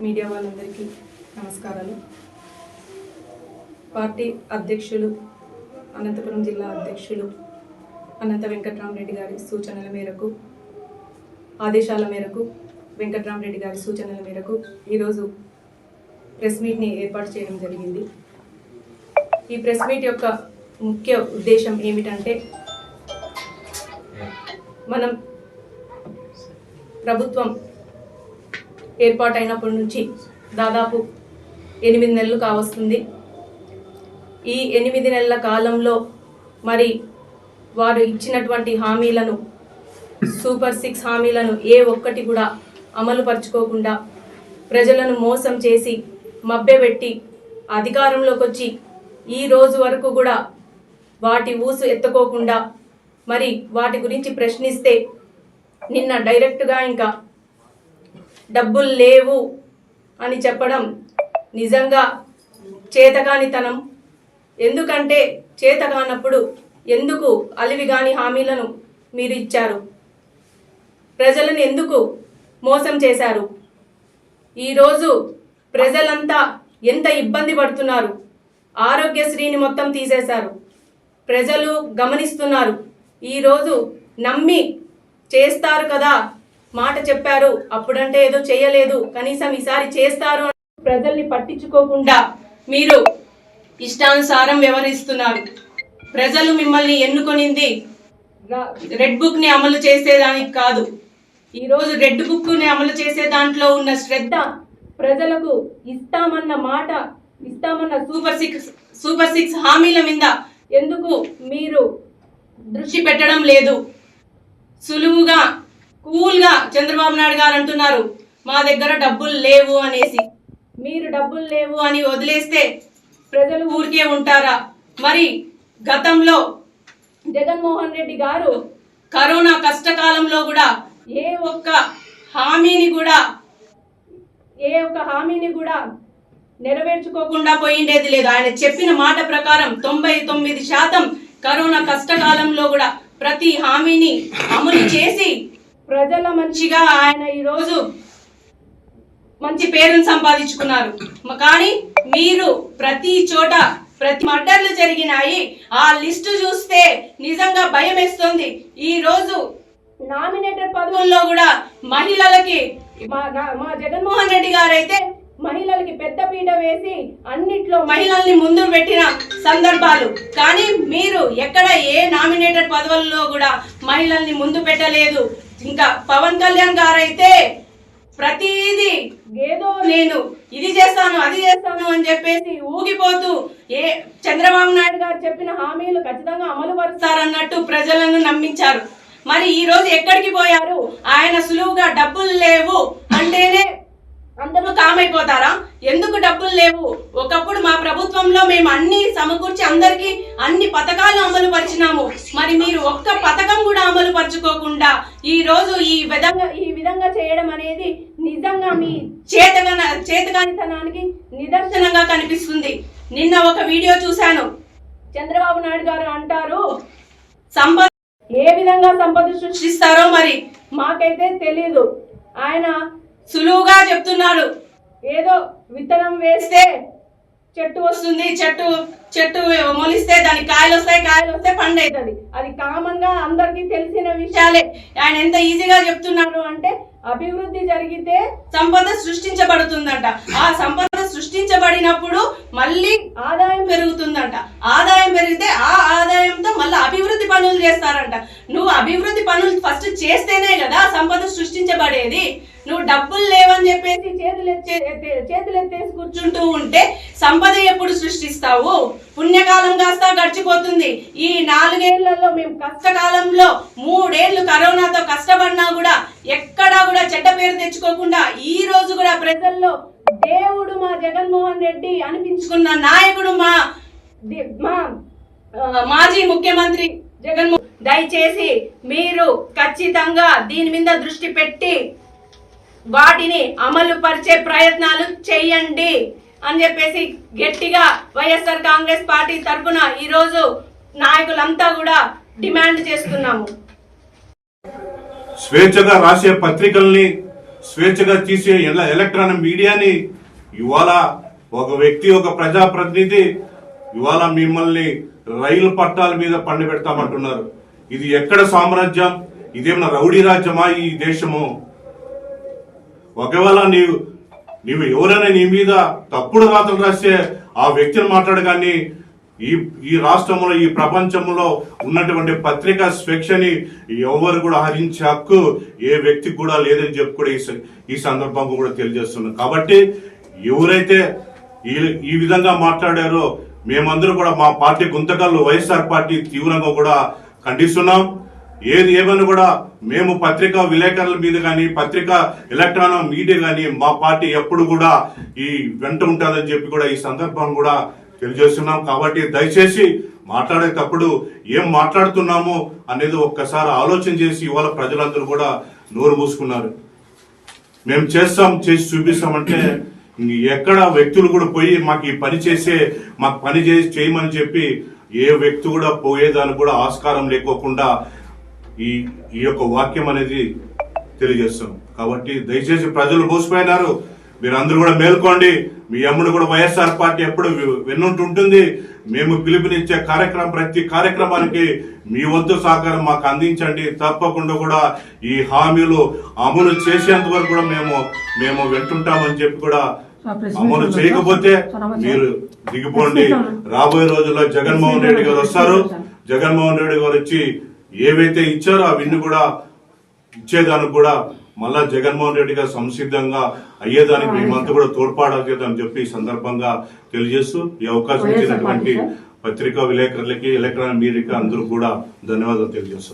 Media వాళ్ళందరికీ నమస్కారాలు. Party అధ్యక్షులు అనంతపురం జిల్లా అధ్యక్షులు అనంత వెంకట్రామరెడ్డి గారి సూచనల మేరకు ఆదేశాల మేరకు వెంకట్రామరెడ్డి గారి సూచనల మేరకు ఈరోజు ప్రెస్ మీట్ని ఏర్పాటు చేయడం జరిగింది. ఈ ప్రెస్ మీట్ యొక్క ముఖ్య ఉద్దేశం ఏమిటంటే మనం ప్రభుత్వం ఏర్పాటైనప్పటి నుంచి దాదాపు ఎనిమిది నెలలు కావస్తుంది. ఈ ఎనిమిది నెలల కాలంలో మరి వారు ఇచ్చినటువంటి హామీలను సూపర్ సిక్స్ హామీలను ఏ ఒక్కటి కూడా అమలు పరుచుకోకుండా ప్రజలను మోసం చేసి మభ్యపెట్టి అధికారంలోకి వచ్చి ఈ రోజు వరకు కూడా వాటి ఊసు ఎత్తుకోకుండా మరి వాటి గురించి ప్రశ్నిస్తే నిన్న డైరెక్ట్గా ఇంకా డబ్బులు లేవు అని చెప్పడం నిజంగా చేతగానితనం ఎందుకంటే చేతగానప్పుడు ఎందుకు అలివిగాని హామీలను మీరు ఇచ్చారు? ప్రజలను ఎందుకు మోసం చేశారు? ఈరోజు ప్రజలంతా ఎంత ఇబ్బంది పడుతున్నారు? ఆరోగ్యశ్రీని మొత్తం తీసేశారు. ప్రజలు గమనిస్తున్నారు. ఈరోజు నమ్మి చేస్తారు కదా మాట చెప్పారు. అప్పుడంటే ఏదో చేయలేదు. కనీసం ఈసారి చేస్తారు ప్రజల్ని పట్టించుకోకుండా మీరు ఇష్టానుసారం వ్యవహరిస్తున్నారు. ప్రజలు మిమ్మల్ని ఎన్నుకొనింది? రెడ్ బుక్ని అమలు చేసేదానికి కాదు. ఈరోజు రెడ్ బుక్ని అమలు చేసే దాంట్లో ఉన్న శ్రద్ధ ప్రజలకు ఇస్తామన్న మాట ఇస్తామన్న సూపర్ సిక్స్ సూపర్ సిక్స్ హామీల మీద ఎందుకు మీరు దృష్టి పెట్టడం లేదు? సులువుగా కూల్గా చంద్రబాబు నాయుడు గారు అంటున్నారు మా దగ్గర డబ్బులు లేవు అనేసి. మీరు డబ్బులు లేవు అని వదిలేస్తే ప్రజలు ఊరికే ఉంటారా? మరి గతంలో జగన్మోహన్ రెడ్డి గారు కరోనా కష్టకాలంలో కూడా ఏ ఒక్క హామీని కూడా ఏ ఒక్క హామీని కూడా నెరవేర్చుకోకుండా పోయిండేది లేదు. ఆయన చెప్పిన మాట ప్రకారం తొంభై తొమ్మిది శాతం కరోనా కష్టకాలంలో కూడా ప్రతి హామీని అమలు చేసి ప్రజల మంచిగా ఆయన ఈరోజు మంచి పేరును సంపాదించుకున్నారు. కానీ మీరు ప్రతి చోట ప్రతి మర్డర్లు జరిగినాయి. ఆ లిస్టు చూస్తే నిజంగా భయం వేస్తుంది. ఈ రోజు నామినేటెడ్ పదవుల్లో కూడా మహిళలకి మా మా జగన్మోహన్ రెడ్డి గారు అయితే మహిళలకి పెద్ద పీట వేసి అన్నిట్లో మహిళల్ని ముందు పెట్టిన సందర్భాలు. కానీ మీరు ఎక్కడ ఏ నామినేటెడ్ పదవుల్లో కూడా మహిళల్ని ముందు పెట్టలేదు. ఇంకా పవన్ కళ్యాణ్ గారైతే ప్రతిదీ ఏదో నేను ఇది చేస్తాను అది చేస్తాను అని చెప్పేసి ఊగిపోతూ ఏ చంద్రబాబు నాయుడు గారు చెప్పిన హామీలు ఖచ్చితంగా అమలు పరుస్తారన్నట్టు ప్రజలను నమ్మించారు. మరి ఈ రోజు ఎక్కడికి పోయారు? ఆయన సులువుగా డబ్బులు లేవు అంటేనే అందరూ కామైపోతారా? ఎందుకు డబ్బులు లేవు? ఒకప్పుడు మా ప్రభుత్వంలో మేము అన్ని సమకూర్చి అందరికి అన్ని పథకాలు అమలు పరిచినాము. మరి మీరు ఒక్క పథకం కూడా అమలు పరచుకోకుండా ఈ రోజు ఈ విధంగా ఈ విధంగా చేయడం అనేది నిజంగా మీ చేతగన చేతగానితనానికి నిదర్శనంగా కనిపిస్తుంది. నిన్న ఒక వీడియో చూశాను. చంద్రబాబు నాయుడు గారు అంటారు సంపద ఏ విధంగా సంపద సృష్టిస్తారో మరి మాకైతే తెలీదు. ఆయన సులువుగా చెప్తున్నాడు. ఏదో విత్తనం వేస్తే చెట్టు వస్తుంది చెట్టు చెట్టు మొలిస్తే దానికి కాయలు వస్తాయి కాయలు వస్తే పండు అవుతుంది. అది కామన్గా అందరికీ తెలిసిన విషయాలే. ఆయన ఎంత ఈజీగా చెప్తున్నారు అంటే అభివృద్ధి జరిగితే సంపద సృష్టించబడుతుందంట. ఆ సంపద సృష్టించబడినప్పుడు మళ్ళీ ఆదాయం పెరుగుతుందంట. ఆదాయం పెరిగితే ఆ ఆదాయంతో మళ్ళీ అభివృద్ధి పనులు చేస్తారంట. నువ్వు అభివృద్ధి పనులు ఫస్ట్ చేస్తేనే కదా సంపద సృష్టించబడేది. నువ్వు డబ్బులు లేవని చెప్పేసి చేతులు చేతులు ఎత్తేసి కూర్చుంటూ ఉంటే సంపద ఎప్పుడు సృష్టిస్తావు? పుణ్యకాలం కాస్త గడిచిపోతుంది. ఈ నాలుగేళ్ళలో మేము కష్టకాలంలో మూడేళ్ళు కరోనాతో కష్టపడినా కూడా ఎక్కడా కూడా చెడ్డ పేరు తెచ్చుకోకుండా ఈ రోజు కూడా ప్రజల్లో దేవుడు మా జగన్మోహన్ రెడ్డి అనిపించుకున్న నాయకుడు మా మా మాజీ ముఖ్యమంత్రి జగన్మోహన్ దయచేసి మీరు ఖచ్చితంగా దీని మీద దృష్టి పెట్టి వాటిని అమలు పరిచే ప్రయత్నాలు చేయండి అని చెప్పేసి గట్టిగా వైఎస్ఆర్ కాంగ్రెస్ పార్టీ తరఫున ఈరోజు నాయకులంతా కూడా డిమాండ్ చేస్తున్నాము. స్వేచ్ఛగా రాసే పత్రికల్ని స్వేచ్ఛగా తీసే ఎలక్ట్రానిక్ మీడియాని ఇవాళ ఒక వ్యక్తి ఒక ప్రజాప్రతినిధి ఇవాళ మిమ్మల్ని రైలు పట్టాల మీద పండి పెడతామంటున్నారు ఇది ఎక్కడ సామ్రాజ్యం? ఇదేమన్నా రౌడీ రాజ్యమా ఈ దేశము? ఒకవేళ నీవు నీవు ఎవరైనా నీ మీద తప్పుడు రాతలు రాస్తే ఆ వ్యక్తిని మాట్లాడగాని ఈ ఈ రాష్ట్రంలో ఈ ప్రపంచంలో ఉన్నటువంటి పత్రికా స్వేచ్ఛని ఎవరు కూడా హరించే హక్కు ఏ వ్యక్తికి కూడా లేదని చెప్పి కూడా ఈ ఈ సందర్భంగా కూడా తెలియజేస్తున్నాం. కాబట్టి ఎవరైతే ఈ ఈ విధంగా మాట్లాడారో మేమందరూ కూడా మా పార్టీ గుంతకల్లు వైఎస్ఆర్ పార్టీ తీవ్రంగా కూడా ఖండిస్తున్నాం. ఏది ఏమైనా కూడా మేము పత్రికా విలేకరుల మీద కానీ పత్రికా ఎలక్ట్రానిక్ మీడియా కానీ మా పార్టీ ఎప్పుడు కూడా ఈ వెంట ఉంటుందని చెప్పి కూడా ఈ సందర్భం కూడా తెలియజేస్తున్నాం. కాబట్టి దయచేసి మాట్లాడేటప్పుడు ఏం మాట్లాడుతున్నాము అనేది ఒక్కసారి ఆలోచన చేసి ఇవాళ ప్రజలందరూ కూడా నోరు మూసుకున్నారు. మేము చేస్తాం చేసి చూపిస్తామంటే ఎక్కడ వ్యక్తులు కూడా పోయి మాకు ఈ పని చేసే మాకు పని చేసి చేయమని చెప్పి ఏ వ్యక్తి కూడా పోయేదానికి కూడా ఆస్కారం లేకోకుండా ఈ ఈ యొక్క వాక్యం అనేది తెలియజేస్తాం కాబట్టి దయచేసి ప్రజలు మోసపోయినారు. మీరందరూ కూడా మేల్కోండి. మీ అమ్ముడు కూడా వైఎస్ఆర్ పార్టీ ఎప్పుడు వెన్నుంటుంటుంది. మేము పిలుపునిచ్చే కార్యక్రమం ప్రతి కార్యక్రమానికి మీ వంతు సహకారం మాకు అందించండి. తప్పకుండా కూడా ఈ హామీలు అమలు చేసేంత వరకు కూడా మేము మేము వింటుంటామని చెప్పి కూడా అమలు చేయకపోతే మీరు దిగిపోండి. రాబోయే రోజుల్లో జగన్మోహన్ రెడ్డి గారు వస్తారు. జగన్మోహన్ రెడ్డి గారు వచ్చి ఏవైతే ఇచ్చారో అవన్నీ కూడా ఇచ్చేదానికి కూడా మళ్ళా జగన్మోహన్ రెడ్డి గారు సంసిద్ధంగా అయ్యేదానికి మేమంతా కూడా తోడ్పాడాలని చెప్పి ఈ సందర్భంగా తెలియజేస్తూ ఈ అవకాశం ఇచ్చినటువంటి పత్రికా విలేకరులకి ఎలక్ట్రానిక్ మీడియాకి అందరూ కూడా ధన్యవాదాలు తెలియజేస్తున్నాం.